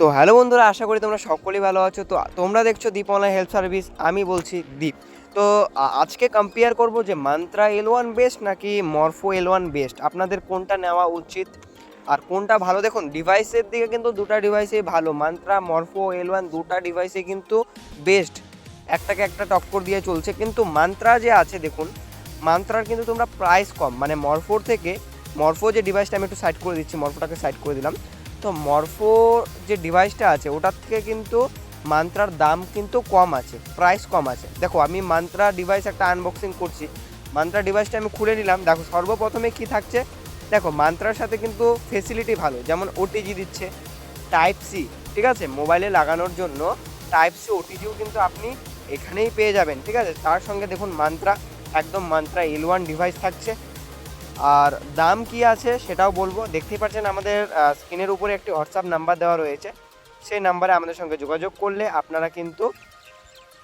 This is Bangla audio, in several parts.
তো হ্যালো বন্ধুরা, আশা করি তোমরা সকলেই ভালো আছো। তো তোমরা দেখছ দীপ অনলাইন হেল্প সার্ভিস আমি বলছি দীপ। তো আজকে কম্পেয়ার করব যে মান্ত্রা এল ওয়ান বেস্ট নাকি মরফো এল ওয়ান বেস্ট আপনাদের কোনটা নেওয়া উচিত? আর কোনটা ভালো? দেখুন ডিভাইসের দিকে কিন্তু দুটা ডিভাইসেই ভালো। মান্ত্রা মরফো এল ওয়ান দুটা ডিভাইসে কিন্তু বেস্ট একটাকে একটা টক্কর দিয়ে চলছে। কিন্তু মান্ত্রা যে আছে, দেখুন মান্ত্রার কিন্তু তোমরা প্রাইস কম। মানে মরফোর থেকে মরফো যে ডিভাইসটা আমি একটু সাইড করে দিচ্ছি মরফোটাকে সাইড করে দিলাম। তো মরফো যে ডিভাইসটা আছে, ওটার থেকে কিন্তু মান্ত্রার দাম কিন্তু কম আছে প্রাইস কম আছে। দেখো, আমি মান্ত্রা ডিভাইস একটা আনবক্সিং করছি। মান্ত্রা ডিভাইসটা আমি খুলে নিলাম। দেখো, সর্বপ্রথমে কি থাকছে? দেখো, মান্ত্রার সাথে কিন্তু ফেসিলিটি ভালো, যেমন ওটিজি দিচ্ছে টাইপ সি ঠিক আছে? মোবাইলে লাগানোর জন্য টাইপ সি ওটিজিও কিন্তু আপনি এখানেই পেয়ে যাবেন, ঠিক আছে? তার সঙ্গে দেখুন, মান্ত্রা, একদম মান্ত্রা এল ওয়ান ডিভাইস থাকছে। আর দাম কি আছে সেটাও বলব। দেখতেই পাচ্ছেন আমাদের স্ক্রিনের উপরে একটি হোয়াটসঅ্যাপ নাম্বার দেওয়া রয়েছে। সেই নাম্বারে আমাদের সঙ্গে যোগাযোগ করলে আপনারা কিন্তু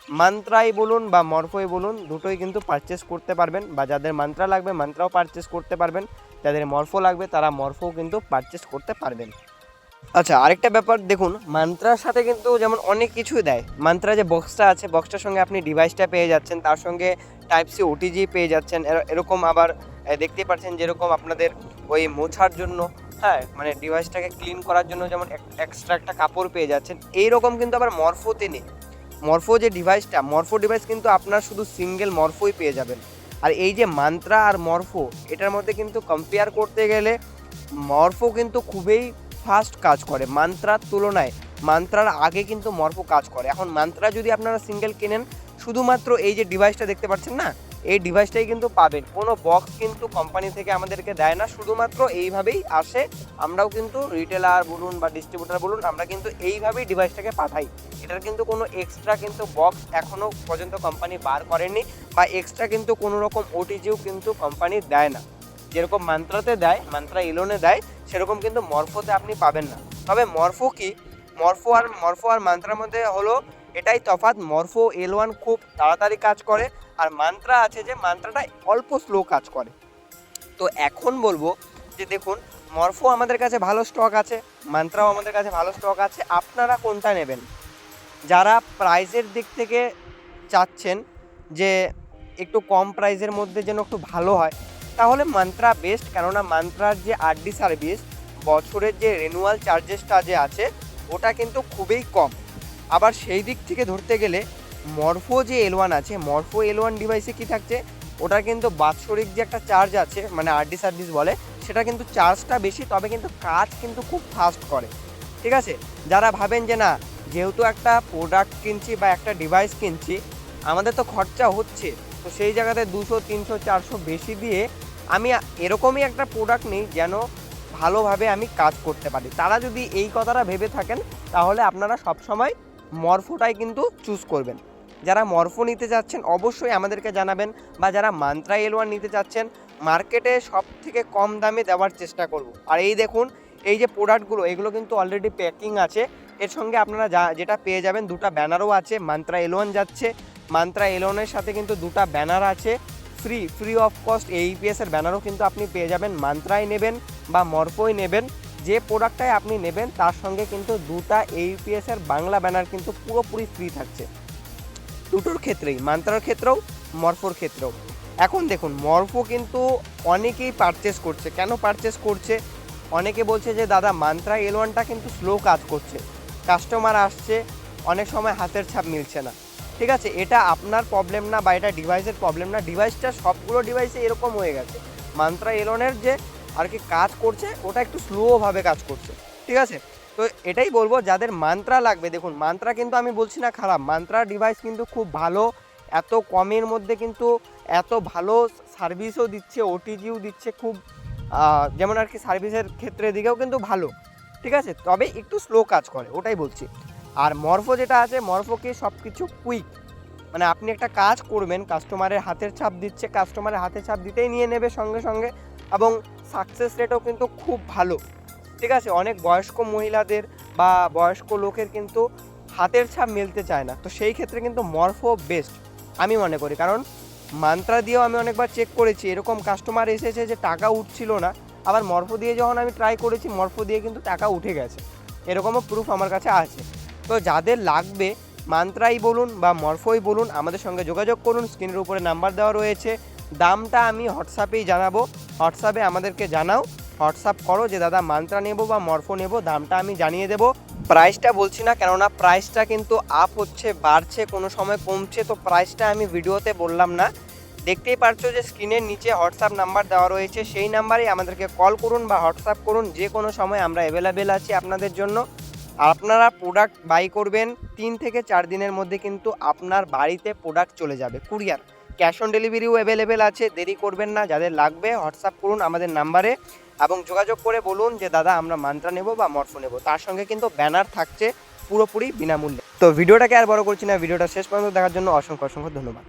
মান্ত্রাই বলুন বা মরফোই বলুন, দুটোই কিন্তু পারচেস করতে পারবেন বা যাদের মান্ত্রা লাগবে মান্ত্রাও পারচেস করতে পারবেন। যাদের মরফো লাগবে তারা মরফোও কিন্তু পারচেস করতে পারবেন। আচ্ছা আরেকটা ব্যাপার দেখুন, মান্ত্রার সাথে কিন্তু যেমন অনেক কিছুই দেয়। মান্ত্রা যে বক্সটা আছে বক্সটার সঙ্গে আপনি ডিভাইসটা পেয়ে যাচ্ছেন, তার সঙ্গে টাইপ সি ওটিজি পেয়ে যাচ্ছেন এরকম আবার দেখতেই পাচ্ছেন যেরকম আপনাদের ওই মোছার জন্য হ্যাঁ মানে ডিভাইসটাকে ক্লিন করার জন্য যেমন এক্সট্রা একটা কাপড় পেয়ে যাচ্ছেন এই রকম কিন্তু আবার মরফোতে নেই। মরফো যে ডিভাইসটা মরফো ডিভাইস কিন্তু আপনার শুধু সিঙ্গেল মরফোই পেয়ে যাবেন। আর এই যে মান্ত্রা আর মরফো, এটার মধ্যে কিন্তু কম্পেয়ার করতে গেলে মরফো কিন্তু খুবই ফাস্ট কাজ করে মান্ত্রার তুলনায়। মান্ত্রার আগে কিন্তু মরফো কাজ করে। এখন মান্ত্রা যদি আপনারা সিঙ্গেল কেনেন, শুধুমাত্র এই যে ডিভাইসটা দেখতে পাচ্ছেন না এই ডিভাইসটাই কিন্তু পাবেন। কোনো বক্স কিন্তু কোম্পানি থেকে আমাদেরকে দেয় না। শুধুমাত্র এইভাবেই আসে। আমরাও কিন্তু রিটেলার বলুন বা ডিস্ট্রিবিউটার বলুন, আমরা কিন্তু এইভাবেই ডিভাইসটাকে পাঠাই। এটার কিন্তু কোনো এক্সট্রা কিন্তু বক্স এখনও পর্যন্ত কোম্পানি বার করেনি বা এক্সট্রা কিন্তু কোনো রকম ওটিজিও কিন্তু কোম্পানি দেয় না। যেরকম মান্ত্রাতে দেয় মান্ত্রা ইলোনে দেয়, সেরকম কিন্তু মরফোতে আপনি পাবেন না। তবে মরফো কি? মরফো আর মরফো আর মান্ত্রার মধ্যে হলো এটাই তফাৎ। মরফো এল ওয়ান খুব তাড়াতাড়ি কাজ করে, আর মান্ত্রা আছে যে মান্ত্রাটা অল্প স্লো কাজ করে। তো এখন বলব যে দেখুন, মরফো আমাদের কাছে ভালো স্টক আছে মান্ত্রাও আমাদের কাছে ভালো স্টক আছে, আপনারা কোনটা নেবেন? যারা প্রাইসের দিক থেকে চাচ্ছেন যে একটু কম প্রাইসের মধ্যে যেন একটু ভালো হয়, তাহলে মান্ত্রা বেস্ট কেননা মান্ত্রার যে আরডি সার্ভিস বছরের যে রেনুয়াল চার্জেসটা যে আছে, ওটা কিন্তু খুবই কম। আবার সেই দিক থেকে ধরতে গেলে মরফো যে এল ওয়ান আছে, মরফো এল ওয়ান ডিভাইসে কী থাকছে? ওটা কিন্তু বাৎসরিক যে একটা চার্জ আছে মানে আরডি সার্ভিস বলে, সেটা কিন্তু চার্জটা বেশি, তবে কিন্তু কাজ কিন্তু খুব ফাস্ট করে। ঠিক আছে? যারা ভাবেন যে না, যেহেতু একটা প্রোডাক্ট কিনছি বা একটা ডিভাইস কিনছি, আমাদের তো খরচা হচ্ছে, তো সেই জায়গাতে দুশো, তিনশো, চারশো বেশি দিয়ে আমি এরকমই একটা প্রোডাক্ট নিই যেন ভালোভাবে আমি কাজ করতে পারি। তারা যদি এই কথাটা ভেবে থাকেন, তাহলে আপনারা সবসময় মরফোটাই কিন্তু চুজ করবেন। যারা মরফো নিতে চাচ্ছেন অবশ্যই আমাদেরকে জানাবেন বা যারা মান্ত্রা এল ওয়ান নিতে চাচ্ছেন মার্কেটে সব থেকে কম দামে দেওয়ার চেষ্টা করব। আর এই দেখুন, এই যে প্রোডাক্টগুলো এগুলো কিন্তু অলরেডি প্যাকিং আছে। এর সঙ্গে আপনারা যা, যেটা পেয়ে যাবেন, দুটো ব্যানারও আছে, মান্ত্রা এল ওয়ান যাচ্ছে। মান্ত্রা এল সাথে কিন্তু দুটো ব্যানার আছে। Free free of cost AEPS এর ব্যানারও কিন্তু আপনি পেয়ে যাবেন। মান্ত্রায় নেবেন বা মরফোই নেবেন। যে প্রোডাক্টটাই আপনি নেবেন, তার সঙ্গে কিন্তু দুটা এইপিএস এর বাংলা ব্যানার কিন্তু পুরোপুরি ফ্রি থাকছে। দুটোর ক্ষেত্রেই, মান্ত্রার ক্ষেত্রেও, মরফোর ক্ষেত্রেও। এখন দেখুন, মরফো কিন্তু অনেকেই পারচেস করছে। কেন পারচেস করছে? অনেকে বলছে যে, দাদা, মান্ত্রা এল ওয়ানটা কিন্তু স্লো কাজ করছে। কাস্টমার আসছে, অনেক সময় হাতের ছাপ মিলছে না। ঠিক আছে, এটা আপনার প্রবলেম না বা এটা ডিভাইসের প্রবলেম না। ডিভাইসটা সবগুলো ডিভাইসে এরকম হয়ে গেছে। মান্ত্রা এলনের যে আর কি কাজ করছে, ওটা একটু স্লোভাবে কাজ করছে, ঠিক আছে? তো এটাই বলব, যাদের মান্ত্রা লাগবে, দেখুন মান্ত্রা কিন্তু আমি বলছি না খারাপ মান্ত্রা ডিভাইস কিন্তু খুব ভালো, এত কমের মধ্যে কিন্তু এত ভালো সার্ভিসও দিচ্ছে ওটিজিও দিচ্ছে, খুব যেমন আর কি সার্ভিসের ক্ষেত্রে দিকেও কিন্তু ভালো, ঠিক আছে? তবে একটু স্লো কাজ করে, ওটাই বলছি। আর মরফো যেটা আছে, মরফো কি সব কিছু কুইক মানে আপনি একটা কাজ করবেন কাস্টমারের হাতের ছাপ দিচ্ছে কাস্টমারের হাতের ছাপ দিতেই নিয়ে নেবে সঙ্গে সঙ্গে এবং সাকসেস রেটও কিন্তু খুব ভালো। ঠিক আছে? অনেক বয়স্ক মহিলাদের বা বয়স্ক লোকের কিন্তু হাতের ছাপ মিলতে চায় না। তো সেই ক্ষেত্রে কিন্তু মরফো বেস্ট আমি মনে করি। কারণ মান্ত্রা দিয়েও আমি অনেকবার চেক করেছি, এরকম কাস্টমার এসেছে যে টাকা উঠছিল না। আবার মরফো দিয়ে যখন আমি ট্রাই করেছি, মরফো দিয়ে কিন্তু টাকা উঠে গেছে। এরকমও প্রুফ আমার কাছে আছে। তো যাদের লাগবে মান্ত্রাই বলুন বা মরফোই বলুন, আমাদের সঙ্গে যোগাযোগ করুন। স্ক্রিনের উপরে নাম্বার দেওয়া রয়েছে। দামটা আমি হোয়াটসঅ্যাপেই জানাব। হোয়াটসঅ্যাপে আমাদেরকে জানাও। হোয়াটসঅ্যাপ করো যে, দাদা, মান্ত্রা নেব বা মরফো নেব? দামটা আমি জানিয়ে দেবো। প্রাইসটা বলছি না, কেননা প্রাইসটা কিন্তু আপ হচ্ছে, বাড়ছে, কোনো সময় কমছে, তো প্রাইসটা আমি ভিডিওতে বললাম না। দেখতেই পারছ যে, স্ক্রিনের নিচে হোয়াটসঅ্যাপ নাম্বার দেওয়া রয়েছে, সেই নাম্বারেই আমাদেরকে কল করুন বা হোয়াটসঅ্যাপ করুন, যে কোনো সময় আমরা অ্যাভেলেবেল আছি আপনাদের জন্য। আপনারা প্রোডাক্ট বাই করবেন, তিন থেকে চার দিনের মধ্যে কিন্তু আপনার বাড়িতে প্রোডাক্ট চলে যাবে কুরিয়ার ক্যাশ অন ডেলিভারিও অ্যাভেলেবেল আছে, দেরি করবেন না, যাদের লাগবে হোয়াটসঅ্যাপ করুন আমাদের নাম্বারে এবং যোগাযোগ করে বলুন যে, দাদা, আমরা মান্ত্রা নেব বা মর্ফ নেব। তার সঙ্গে কিন্তু ব্যানার থাকছে পুরোপুরি বিনামূল্যে। তো ভিডিওটাকে আর বড় করছি না, ভিডিওটা শেষ পর্যন্ত দেখার জন্য অসংখ্য অসংখ্য ধন্যবাদ।